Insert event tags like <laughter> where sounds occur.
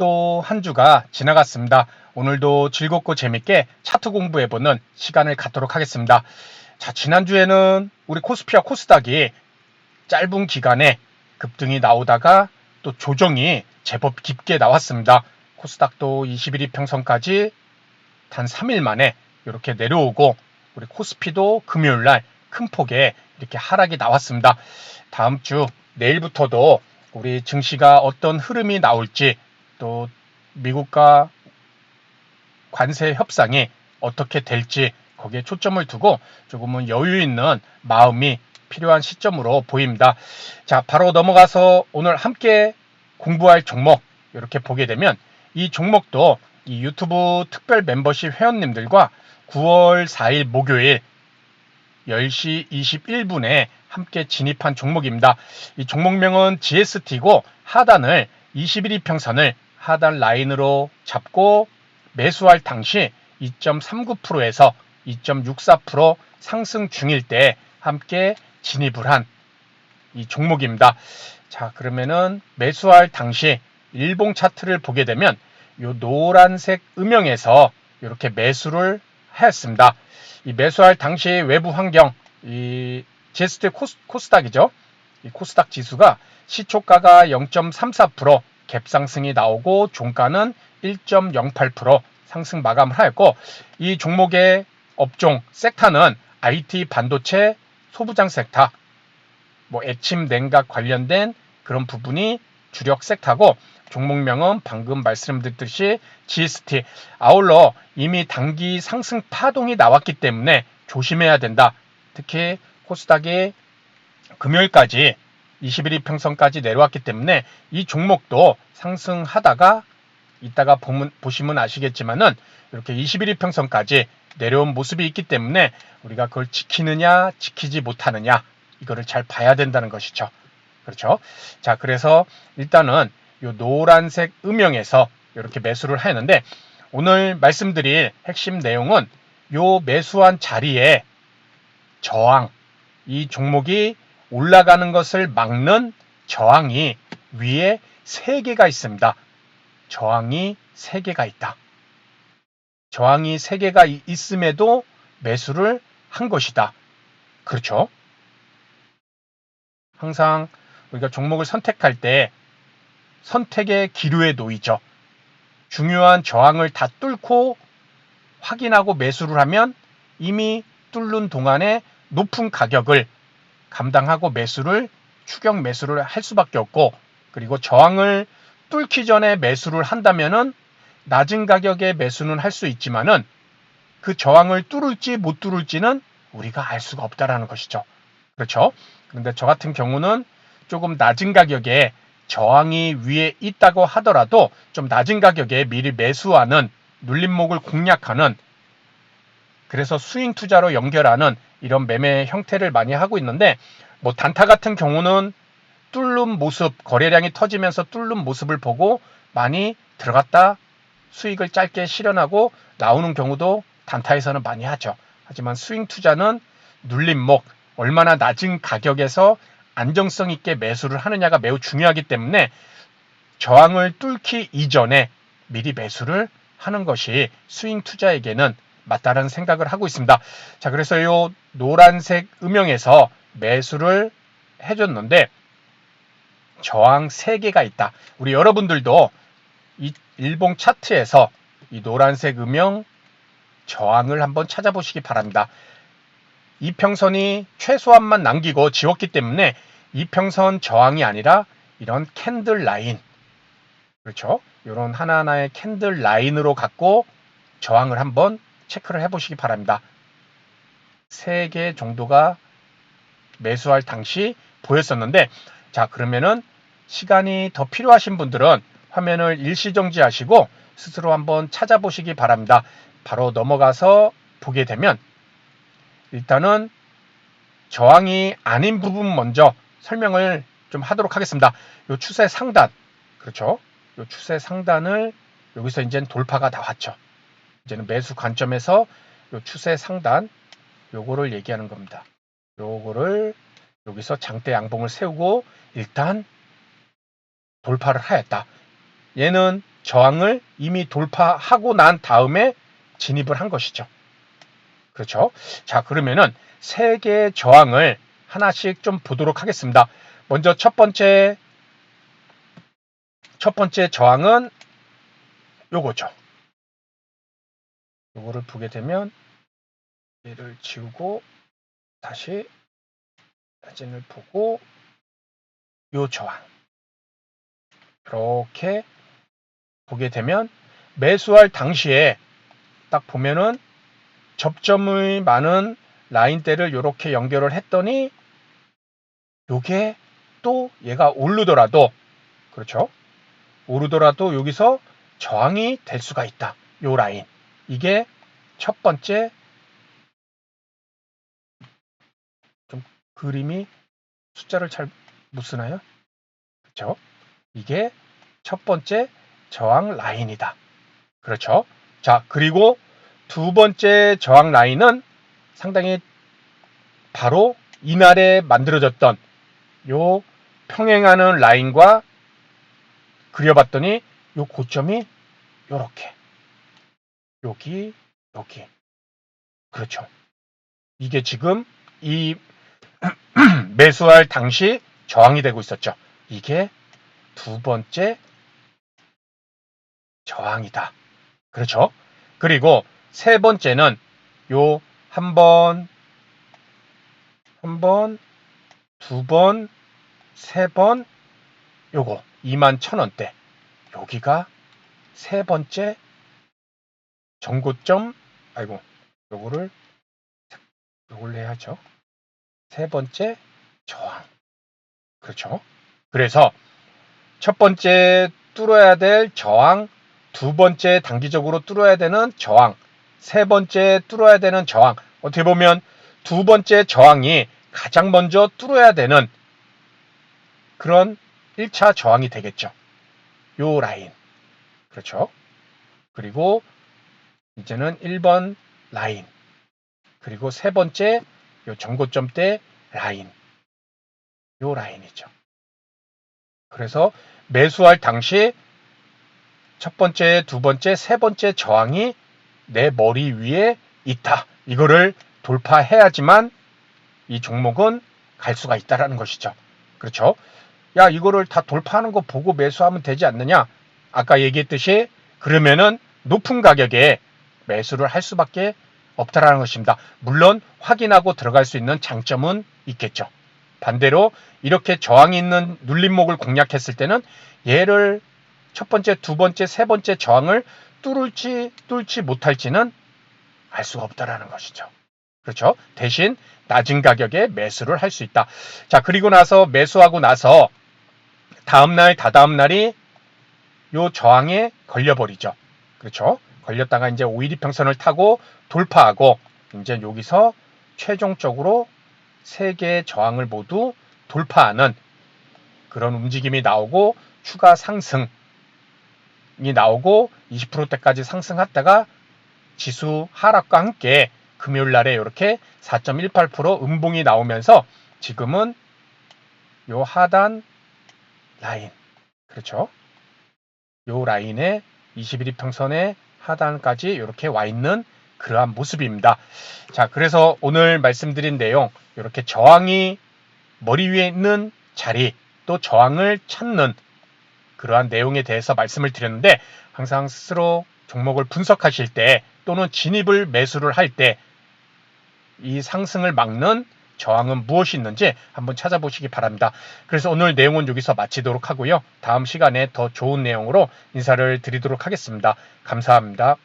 또 한 주가 지나갔습니다. 오늘도 즐겁고 재밌게 차트 공부해보는 시간을 갖도록 하겠습니다. 자, 지난주에는 우리 코스피와 코스닥이 짧은 기간에 급등이 나오다가 또 조정이 제법 깊게 나왔습니다. 코스닥도 21일 평선까지 단 3일 만에 이렇게 내려오고 우리 코스피도 금요일 날 큰 폭의 이렇게 하락이 나왔습니다. 다음 주 내일부터도 우리 증시가 어떤 흐름이 나올지 또 미국과 관세 협상이 어떻게 될지 거기에 초점을 두고 조금은 여유 있는 마음이 필요한 시점으로 보입니다. 자, 바로 넘어가서 오늘 함께 공부할 종목 이렇게 보게 되면 이 종목도 이 유튜브 특별 멤버십 회원님들과 9월 4일 목요일 10시 21분에 함께 진입한 종목입니다. 이 종목명은 GST고 하단을 21일 평선을 하단 라인으로 잡고 매수할 당시 2.39%에서 2.64% 상승 중일 때 함께 진입을 한 이 종목입니다. 자, 그러면은 매수할 당시 일봉 차트를 보게 되면 요 노란색 음영에서 이렇게 매수를 했습니다. 이 매수할 당시 외부 환경, 이 제스트 코스, 코스닥이죠. 이 코스닥 지수가 시초가가 0.34% 갭상승이 나오고 종가는 1.08% 상승 마감을 하였고 이 종목의 업종 섹터는 IT 반도체 소부장 섹터, 뭐 애침 냉각 관련된 그런 부분이 주력 섹터고 종목명은 방금 말씀드렸듯이 GST 아울러 이미 단기 상승 파동이 나왔기 때문에 조심해야 된다. 특히 코스닥이 금요일까지 21일 평선까지 내려왔기 때문에 이 종목도 상승하다가 이따가 보면, 보시면 아시겠지만은 이렇게 21일 평선까지 내려온 모습이 있기 때문에 우리가 그걸 지키느냐 지키지 못하느냐 이거를 잘 봐야 된다는 것이죠. 그렇죠? 자, 그래서 일단은 이 노란색 음영에서 이렇게 매수를 했는데 오늘 말씀드릴 핵심 내용은 요 매수한 자리에 저항, 이 종목이 올라가는 것을 막는 저항이 위에 3개가 있습니다. 저항이 3개가 있다. 저항이 3개가 있음에도 매수를 한 것이다. 그렇죠? 항상 우리가 종목을 선택할 때 선택의 기류에 놓이죠. 중요한 저항을 다 뚫고 확인하고 매수를 하면 이미 뚫는 동안에 높은 가격을 감당하고 매수를 추격 매수를 할 수밖에 없고 그리고 저항을 뚫기 전에 매수를 한다면은 낮은 가격에 매수는 할 수 있지만은 그 저항을 뚫을지 못 뚫을지는 우리가 알 수가 없다라는 것이죠. 그렇죠? 그런데 저 같은 경우는 조금 낮은 가격에 저항이 위에 있다고 하더라도 좀 낮은 가격에 미리 매수하는 눌림목을 공략하는 그래서 스윙 투자로 연결하는 이런 매매 형태를 많이 하고 있는데 뭐 단타 같은 경우는 뚫는 모습 거래량이 터지면서 뚫는 모습을 보고 많이 들어갔다 수익을 짧게 실현하고 나오는 경우도 단타에서는 많이 하죠. 하지만 스윙 투자는 눌림목 얼마나 낮은 가격에서 안정성 있게 매수를 하느냐가 매우 중요하기 때문에 저항을 뚫기 이전에 미리 매수를 하는 것이 스윙 투자에게는 맞다는 생각을 하고 있습니다. 자, 그래서 이 노란색 음영에서 매수를 해줬는데 저항 3개가 있다. 우리 여러분들도 이 일봉 차트에서 이 노란색 음영 저항을 한번 찾아보시기 바랍니다. 이평선이 최소한만 남기고 지웠기 때문에 이평선 저항이 아니라 이런 캔들 라인 그렇죠? 이런 하나하나의 캔들 라인으로 갖고 저항을 한번 체크를 해보시기 바랍니다. 3개 정도가 매수할 당시 보였었는데 자 그러면은 시간이 더 필요하신 분들은 화면을 일시정지 하시고 스스로 한번 찾아보시기 바랍니다. 바로 넘어가서 보게 되면 일단은 저항이 아닌 부분 먼저 설명을 좀 하도록 하겠습니다. 요 추세 상단 그렇죠? 요 추세 상단을 여기서 이제 돌파가 나왔죠. 이제는 매수 관점에서 요 추세 상단 요거를 얘기하는 겁니다. 요거를 여기서 장대 양봉을 세우고 일단 돌파를 하였다. 얘는 저항을 이미 돌파하고 난 다음에 진입을 한 것이죠. 그렇죠? 자, 그러면은 세 개의 저항을 하나씩 좀 보도록 하겠습니다. 먼저 첫 번째 첫 번째 저항은 요거죠. 요거를 보게 되면 얘를 지우고 다시 사진을 보고 요 저항. 이렇게 보게 되면 매수할 당시에 딱 보면은 접점이 많은 라인대를 이렇게 연결을 했더니 요게 또 얘가 오르더라도 그렇죠? 오르더라도 여기서 저항이 될 수가 있다. 요 라인 이게 첫 번째 좀 그림이 숫자를 잘 못 쓰나요? 그렇죠? 이게 첫 번째 저항 라인이다. 그렇죠? 자, 그리고 두 번째 저항 라인은 상당히 바로 이날에 만들어졌던 요 평행하는 라인과 그려봤더니 요 고점이 요렇게 여기 여기 그렇죠. 이게 지금 이 <clears throat> 매수할 당시 저항이 되고 있었죠. 이게 두 번째 저항이다. 그렇죠? 그리고 세 번째는 요 한 번, 한 번, 두 번, 세 번, 요거 2만 천 원대. 여기가 세 번째 정고점, 아이고, 요거를, 요걸 해야죠. 세 번째 저항. 그렇죠? 그래서 첫 번째 뚫어야 될 저항, 두 번째 단기적으로 뚫어야 되는 저항, 세 번째 뚫어야 되는 저항. 어떻게 보면 두 번째 저항이 가장 먼저 뚫어야 되는 그런 1차 저항이 되겠죠. 요 라인. 그렇죠? 그리고 이제는 1번 라인. 그리고 세 번째 요 정고점대 라인. 요 라인이죠. 그래서 매수할 당시 첫 번째, 두 번째, 세 번째 저항이 내 머리 위에 있다. 이거를 돌파해야지만 이 종목은 갈 수가 있다라는 것이죠. 그렇죠? 야, 이거를 다 돌파하는 거 보고 매수하면 되지 않느냐? 아까 얘기했듯이 그러면은 높은 가격에 매수를 할 수밖에 없다라는 것입니다. 물론 확인하고 들어갈 수 있는 장점은 있겠죠. 반대로 이렇게 저항이 있는 눌림목을 공략했을 때는 얘를 첫 번째, 두 번째, 세 번째 저항을 뚫을지 뚫지 못할지는 알 수가 없다라는 것이죠. 그렇죠? 대신 낮은 가격에 매수를 할 수 있다. 자, 그리고 나서 매수하고 나서 다음 날, 다다음 날이 요 저항에 걸려버리죠. 그렇죠? 걸렸다가 이제 5일이 평선을 타고 돌파하고 이제 여기서 최종적으로 세 개의 저항을 모두 돌파하는 그런 움직임이 나오고 추가 상승이 나오고 20%대까지 상승했다가 지수 하락과 함께 금요일 날에 이렇게 4.18% 음봉이 나오면서 지금은 요 하단 라인 그렇죠? 요 라인에 21평선의 하단까지 이렇게 와 있는 그러한 모습입니다. 자, 그래서 오늘 말씀드린 내용, 이렇게 저항이 머리 위에 있는 자리, 또 저항을 찾는 그러한 내용에 대해서 말씀을 드렸는데, 항상 스스로 종목을 분석하실 때, 또는 진입을 매수를 할 때, 이 상승을 막는 저항은 무엇이 있는지 한번 찾아보시기 바랍니다. 그래서 오늘 내용은 여기서 마치도록 하고요. 다음 시간에 더 좋은 내용으로 인사를 드리도록 하겠습니다. 감사합니다.